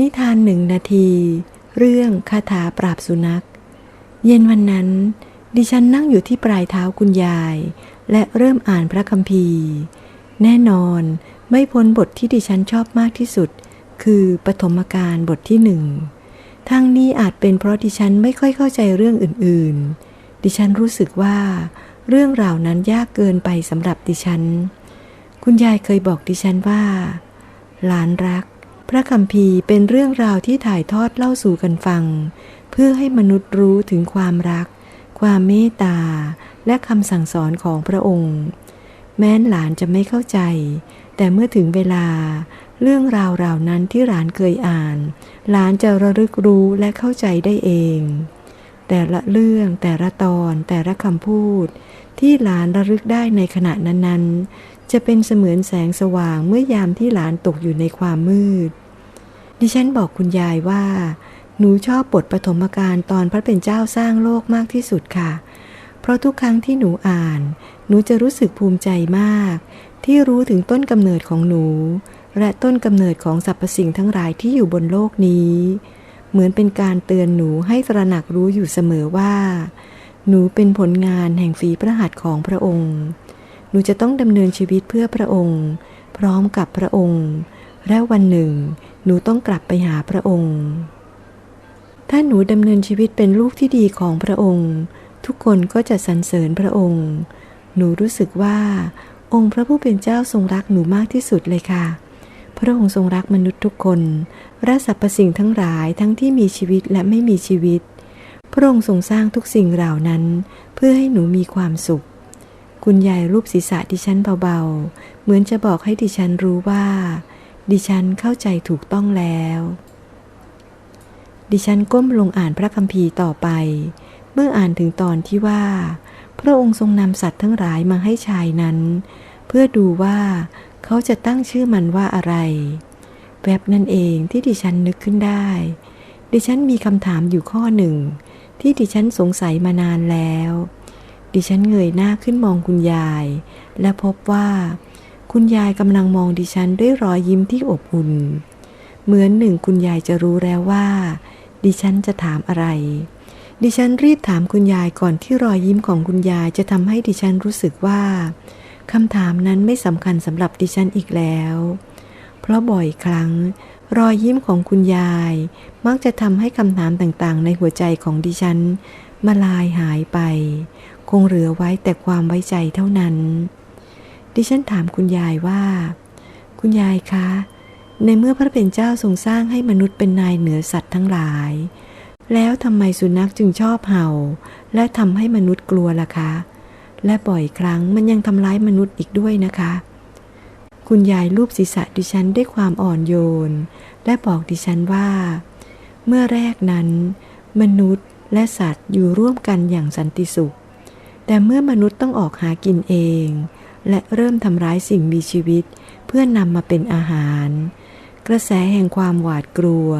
นิทานหนึ่งนาที เรื่องคาถาปราบสุนัข เย็นวันนั้น ดิฉันนั่งอยู่ที่ปลายเท้าคุณยาย และเริ่มอ่านพระคัมภีร์ แน่นอนไม่พ้นบทที่ดิฉันชอบมากที่สุด คือปฐมกาลบทที่หนึ่งทั้งนี้อาจเป็นเพราะดิฉันไม่ค่อยเข้าใจเรื่องอื่นๆ ดิฉันรู้สึกว่า เรื่องราวนั้นยากเกินไปสำหรับดิฉัน คุณยายเคยบอกดิฉันว่า หลานรัก พระคัมภีเป็นเรื่องราวที่ถ่ายทอดเล่าสู่กันฟัง เพื่อให้มนุษย์รู้ถึงความรัก ความเมตตา และคำสั่งสอนของพระองค์ แม้นหลานจะไม่เข้าใจ แต่เมื่อถึงเวลา เรื่องราวราวนั้นที่หลานเคยอ่าน หลานจะระลึกรู้และเข้าใจได้เอง แต่ละเรื่องแต่ละตอนแต่ละคำพูด ที่หลานระลึกได้ในขณะนั้นๆ จะเป็นเสมือนแสงสว่างเมื่อยามที่หลานตกอยู่ในความมืด ดิฉันบอกคุณยายว่า หนูชอบบทปฐมกาลตอนพระเป็นเจ้าสร้างโลกมากที่สุดค่ะ เพราะทุกครั้งที่หนูอ่าน หนูจะรู้สึกภูมิใจมาก ที่รู้ถึงต้นกำเนิดของหนู และต้นกำเนิดของสรรพสิ่งทั้งหลายที่อยู่บนโลกนี้ เหมือนเป็นการเตือนหนูให้ตระหนักรู้อยู่เสมอว่า หนูเป็นผลงานแห่งฝีพระหัตถ์ของพระองค์ หนูจะต้องดำเนินชีวิตเพื่อพระองค์ พร้อมกับพระองค์ และวันหนึ่ง หนูต้องกลับไปหาพระองค์ ถ้าหนูดำเนินชีวิตเป็นลูกที่ดีของพระองค์ ทุกคนก็จะสรรเสริญพระองค์ หนูรู้สึกว่า องค์พระผู้เป็นเจ้าทรงรักหนูมากที่สุดเลยค่ะ พระองค์ทรงรักมนุษย์ทุกคนและสรรพสิ่งทั้งหลายทั้งที่มีชีวิตและไม่มีชีวิต พระองค์ทรงสร้างทุกสิ่งเหล่านั้น เพื่อให้หนูมีความสุข คุณยายรูปศีรษะดิฉันเบาๆ เหมือนจะบอกให้ดิฉันรู้ว่า ดิฉันเข้าใจถูกต้องแล้ว ดิฉันก้มลงอ่านพระคัมภีร์ต่อไป เมื่ออ่านถึงตอนที่ว่า พระองค์ทรงนำสัตว์ทั้งหลายมาให้ชายนั้น เพื่อดูว่าเขาจะตั้งชื่อมันว่าอะไร แวบนั่นเองที่ดิฉันนึกขึ้นได้ ดิฉันมีคำถามอยู่ข้อหนึ่ง ที่ดิฉันสงสัยมานานแล้ว ดิฉันเงยหน้าขึ้นมองคุณยาย และพบว่า คุณยายกำลังมองดิฉันด้วยรอยยิ้มที่อบอุ่น เหมือนหนึ่งคุณยายจะรู้แล้วว่า ดิฉันจะถามอะไร ดิฉันรีบถามคุณยายก่อนที่รอยยิ้มของคุณยายจะทำให้ดิฉันรู้สึกว่าคำถามนั้นไม่สำคัญสำหรับดิฉันอีกแล้ว เพราะบ่อยครั้ง รอยยิ้มของคุณยาย มักจะทำให้คำถามต่างๆ ในหัวใจของดิฉันมาลายหายไป คงเหลือไว้แต่ความไว้ใจเท่านั้น ดิฉันถามคุณยายว่า คุณยายคะ ในเมื่อพระเป็นเจ้าทรงสร้างให้มนุษย์เป็นนายเหนือสัตว์ทั้งหลาย แล้วทำไมสุนัขจึงชอบเห่า และทำให้มนุษย์กลัวล่ะคะ และบ่อยครั้งมันยังทำร้ายมนุษย์อีกด้วยนะคะ คุณยายรูปศีรษะดิฉันด้วยความอ่อนโยน และบอกดิฉันว่า เมื่อแรกนั้น มนุษย์และสัตว์อยู่ร่วมกันอย่างสันติสุข แต่เมื่อมนุษย์ต้องออกหากินเอง และเริ่มทำร้ายสิ่งมีชีวิต เพื่อนนำมาเป็นอาหาร กระแสแห่งความหวาดกลัว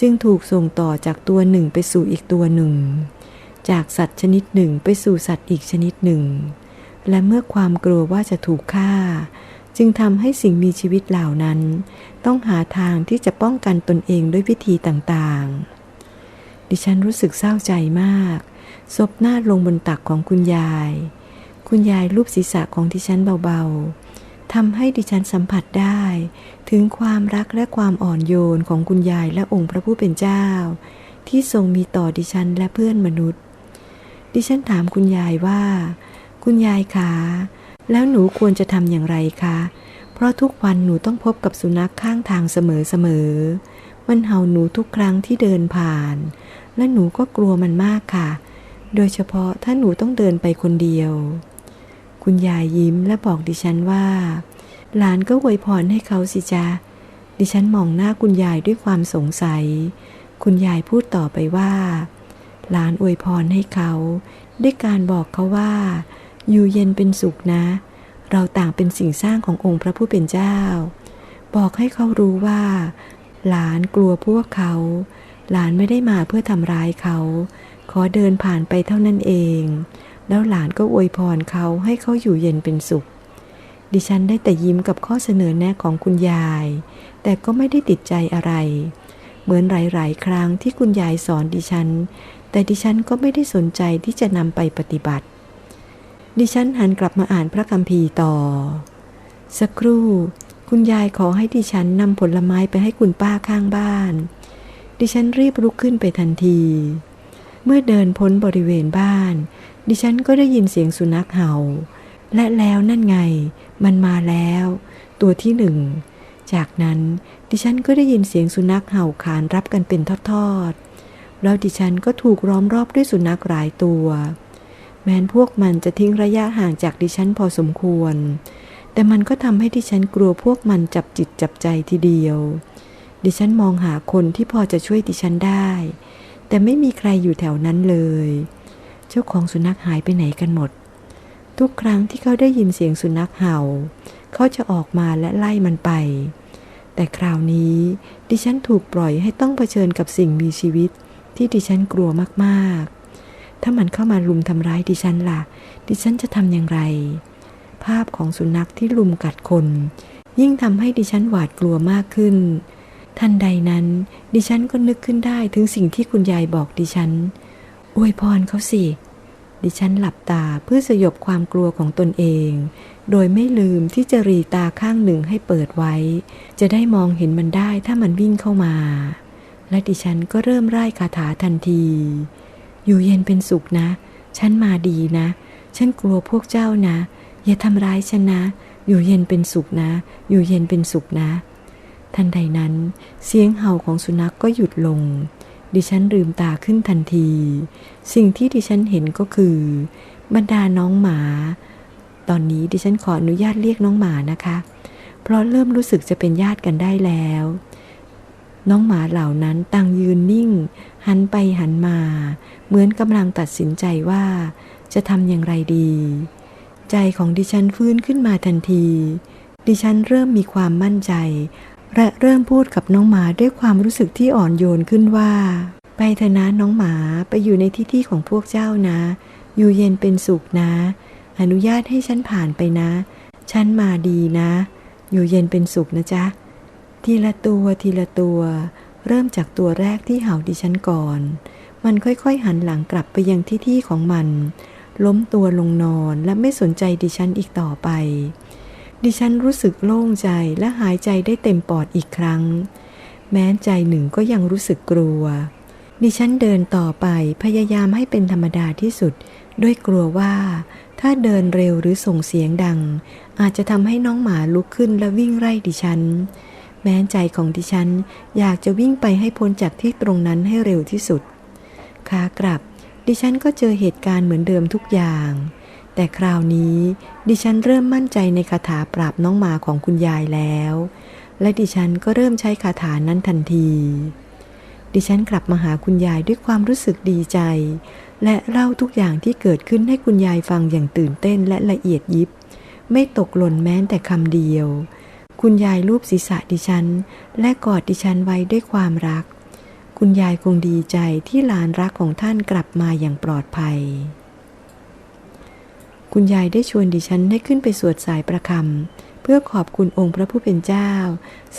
จึงถูกส่งต่อจากตัวหนึ่งไปสู่อีกตัวหนึ่ง จากสัตว์ชนิดหนึ่งไปสู่สัตว์อีกชนิดหนึ่ง และเมื่อความกลัวว่าจะถูกฆ่า จึงทำให้สิ่งมีชีวิตเหล่านั้น ต้องหาทางที่จะป้องกันตนเองด้วยวิธีต่างๆ ดิฉันรู้สึกเศร้าใจมาก ซบหน้าลงบนตักของคุณยาย คุณยายรูปศีรษะของดิฉันเบาๆทำให้ดิฉันสัมผัสได้ ถึงความรักและความอ่อนโยนของคุณยายและองค์พระผู้เป็นเจ้า ที่ทรงมีต่อดิฉันและเพื่อนมนุษย์ ดิฉันถามคุณยายว่า คุณยายคะแล้วหนูควรจะทำอย่างไรคะ เพราะทุกวันหนูต้องพบกับสุนัขข้างทางเสมอๆ มันเห่าหนูทุกครั้งที่เดินผ่าน และหนูก็กลัวมันมากค่ะ โดยเฉพาะถ้าหนูต้องเดินไปคนเดียว คุณยายยิ้มและบอกดิฉันว่า หลานก็อวยพรให้เขาสิจ๊ะดิฉันมองหน้าคุณยายด้วยความสงสัย คุณยายพูดต่อไปว่า หลานอวยพรให้เขา ด้วยการบอกเขาว่า อยู่เย็นเป็นสุขนะ เราต่างเป็นสิ่งสร้างขององค์พระผู้เป็นเจ้า บอกให้เขารู้ว่า หลานกลัวพวกเขา หลานไม่ได้มาเพื่อทำร้ายเขา ขอเดินผ่านไปเท่านั้นเอง แล้วหลานก็อวยพรเขาให้เขาอยู่เย็นเป็นสุข ดิฉันได้แต่ยิ้มกับข้อเสนอแนะของคุณยาย แต่ก็ไม่ได้ติดใจอะไร เหมือนหลาย ๆ ครั้งที่คุณยายสอนดิฉัน แต่ดิฉันก็ไม่ได้สนใจที่จะนำไปปฏิบัติ ดิฉันหันกลับมาอ่านพระคัมภีร์ต่อ สักครู่ คุณยายขอให้ดิฉันนำผลไม้ไปให้คุณป้าข้างบ้าน ดิฉันรีบลุกขึ้นไปทันที เมื่อเดินพ้นบริเวณบ้าน ดิฉันก็ได้ยินเสียงสุนัขเห่า และแล้วนั่นไง มันมาแล้ว ตัวที่หนึ่ง จากนั้นดิฉันก็ได้ยินเสียงสุนัขเห่าขานรับกันเป็นทอดๆ แล้วดิฉันก็ถูกล้อมรอบด้วยสุนัขหลายตัว แม้นพวกมันจะทิ้งระยะห่างจากดิฉันพอสมควร แต่มันก็ทำให้ดิฉันกลัวพวกมันจับจิตจับใจทีเดียว ดิฉันมองหาคนที่พอจะช่วยดิฉันได้ แต่ไม่มีใครอยู่แถวนั้นเลย เจ้าของสุนัขหายไปไหนกันหมด ทุกครั้งที่เขาได้ยินเสียงสุนัขเห่า เขาจะออกมาและไล่มันไป แต่คราวนี้ดิฉันถูกปล่อยให้ต้องเผชิญกับสิ่งมีชีวิต ที่ดิฉันกลัวมากๆ ถ้ามันเข้ามาลุมทำร้ายดิฉันล่ะ ดิฉันจะทำอย่างไร ภาพของสุนัขที่ลุมกัดคน ยิ่งทำให้ดิฉันหวาดกลัวมากขึ้น ทันใดนั้น ดิฉันก็นึกขึ้นได้ถึงสิ่งที่คุณยายบอกดิฉัน อวยพรเขาสิ ดิฉันหลับตาเพื่อสยบความกลัวของตนเอง โดยไม่ลืมที่จะรีตาข้างหนึ่งให้เปิดไว้ จะได้มองเห็นมันได้ถ้ามันวิ่งเข้ามา และดิฉันก็เริ่มไล่คาถาทันที อยู่เย็นเป็นสุขนะ ฉันมาดีนะ ฉันกลัวพวกเจ้านะ อย่าทำร้ายฉันนะ อยู่เย็นเป็นสุขนะ อยู่เย็นเป็นสุขนะ ทันใดนั้น เสียงเห่าของสุนัขกก็หยุดลง ดิฉันลืมตาขึ้นทันที สิ่งที่ดิฉันเห็นก็คือ บรรดาน้องหมา ตอนนี้ดิฉันขออนุญาตเรียกน้องหมานะคะ เพราะเริ่มรู้สึกจะเป็นญาติกันได้แล้ว น้องหมาเหล่านั้นต่างยืนนิ่ง หันไปหันมา เหมือนกำลังตัดสินใจว่า จะทำอย่างไรดี ใจของดิฉันฟื้นขึ้นมาทันที ดิฉันเริ่มมีความมั่นใจ และเริ่มพูดกับน้องหมาด้วยความรู้สึกที่อ่อนโยนขึ้นว่า ไปเถอะนะน้องหมาไปอยู่ในที่ที่ของพวกเจ้านะ อยู่เย็นเป็นสุขนะ อนุญาตให้ฉันผ่านไปนะ ฉันมาดีนะ อยู่เย็นเป็นสุขนะจ๊ะ ทีละตัวทีละตัว เริ่มจากตัวแรกที่เห่าดิฉันก่อน มันค่อยๆหันหลังกลับไปยังที่ที่ของมัน ล้มตัวลงนอนและไม่สนใจดิฉันอีกต่อไป ดิฉันรู้สึกโล่งใจและหายใจได้เต็มปอดอีกครั้ง แม้ใจหนึ่งก็ยังรู้สึกกลัว ดิฉันเดินต่อไปพยายามให้เป็นธรรมดาที่สุด ด้วยกลัวว่า ถ้าเดินเร็วหรือส่งเสียงดัง อาจจะทำให้น้องหมาลุกขึ้นและวิ่งไล่ดิฉัน แม้ใจของดิฉันอยากจะวิ่งไปให้พ้นจากที่ตรงนั้นให้เร็วที่สุดขากลับ ดิฉันก็เจอเหตุการณ์เหมือนเดิมทุกอย่าง แต่คราวนี้ดิฉันเริ่มมั่นใจในคาถาปราบน้องหมาของคุณยายแล้ว และดิฉันก็เริ่มใช้คาถานั้นทันที ดิฉันกลับมาหาคุณยายด้วยความรู้สึกดีใจ และเล่าทุกอย่างที่เกิดขึ้นให้คุณยายฟังอย่างตื่นเต้นและละเอียดยิบ ไม่ตกหล่นแม้แต่คำเดียว คุณยายลูบศีรษะดิฉัน และกอดดิฉันไว้ด้วยความรัก คุณยายคงดีใจที่หลานรักของท่านกลับมาอย่างปลอดภัย คุณยายได้ชวนดิฉันให้ขึ้นไปสวดสายประคำเพื่อขอบคุณองค์พระผู้เป็นเจ้า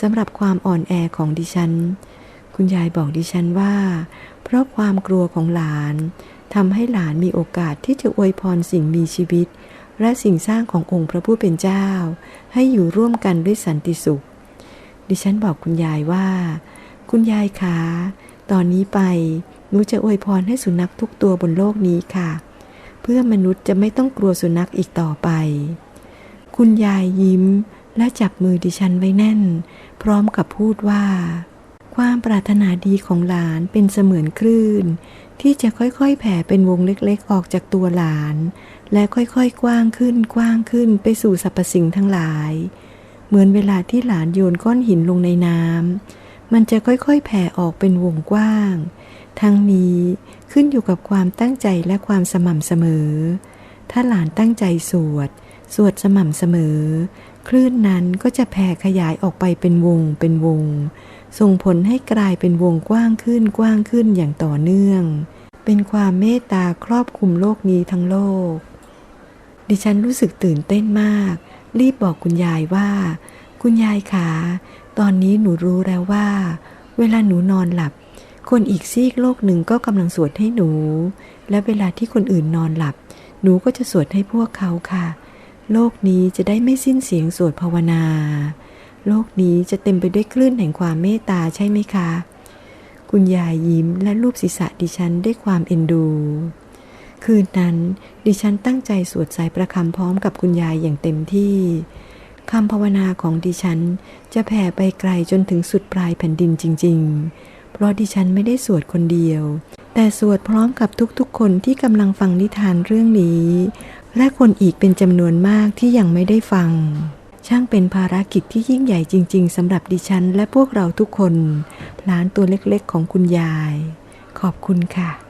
สำหรับความอ่อนแอของดิฉัน คุณยายบอกดิฉันว่า เพราะความกลัวของหลานทำให้หลานมีโอกาสที่จะอวยพรสิ่งมีชีวิต และสิ่งสร้างขององค์พระผู้เป็นเจ้า ให้อยู่ร่วมกันด้วยสันติสุข ดิฉันบอกคุณยายว่า คุณยายคะตอนนี้ไปหนูจะอวยพรให้สุนัขทุกตัวบนโลกนี้ค่ะ เพื่อมนุษย์จะไม่ต้องกลัวสุนัขอีกต่อไป คุณยายยิ้มและจับมือดิฉันไว้แน่น พร้อมกับพูดว่า ความปรารถนาดีของหลานเป็นเสมือนคลื่น ที่จะค่อยๆ แผ่เป็นวงเล็กๆ ออกจากตัวหลาน และค่อยๆ กว้างขึ้นกว้างขึ้นไปสู่สรรพสิ่งทั้งหลาย เหมือนเวลาที่หลานโยนก้อนหินลงในน้ำ มันจะค่อยๆ แผ่ออกเป็นวงกว้าง ทั้งนี้ขึ้นอยู่กับความตั้งใจและความสม่ำเสมอ ถ้าหลานตั้งใจสวด สวดสม่ำเสมอ คลื่นนั้นก็จะแผ่ขยายออกไปเป็นวงเป็นวง ส่งผลให้กลายเป็นวงกว้างขึ้นกว้างขึ้นอย่างต่อเนื่อง เป็นความเมตตาครอบคลุมโลกนี้ทั้งโลก ดิฉันรู้สึกตื่นเต้นมาก รีบบอกคุณยายว่า คุณยายขา ตอนนี้หนูรู้แล้วว่า เวลาหนูนอนหลับ คนอีกซีกโลกหนึ่งก็กำลังสวดให้หนู และเวลาที่คนอื่นนอนหลับ หนูก็จะสวดให้พวกเขาค่ะ โลกนี้จะได้ไม่สิ้นเสียงสวดภาวนา โลกนี้จะเต็มไปด้วยคลื่นแห่งความเมตตาใช่ไหมคะ คุณยายยิ้มและรูปศีรษะดิฉันด้วยความเอ็นดู คืนนั้นดิฉันตั้งใจสวดสายประคำพร้อมกับคุณยายอย่างเต็มที่ คำภาวนาของดิฉันจะแผ่ไปไกลจนถึงสุดปลายแผ่นดินจริง ๆ เพราะดิฉันไม่ได้สวดคนเดียว แต่สวดพร้อมกับทุกๆ คนที่กำลังฟังนิทานเรื่องนี้ และคนอีกเป็นจำนวนมากที่ยังไม่ได้ฟัง ช่างเป็นภารกิจที่ยิ่งใหญ่จริง ๆสำหรับดิฉันและพวกเราทุกคนหลานตัวเล็กๆของคุณยาย ขอบคุณค่ะ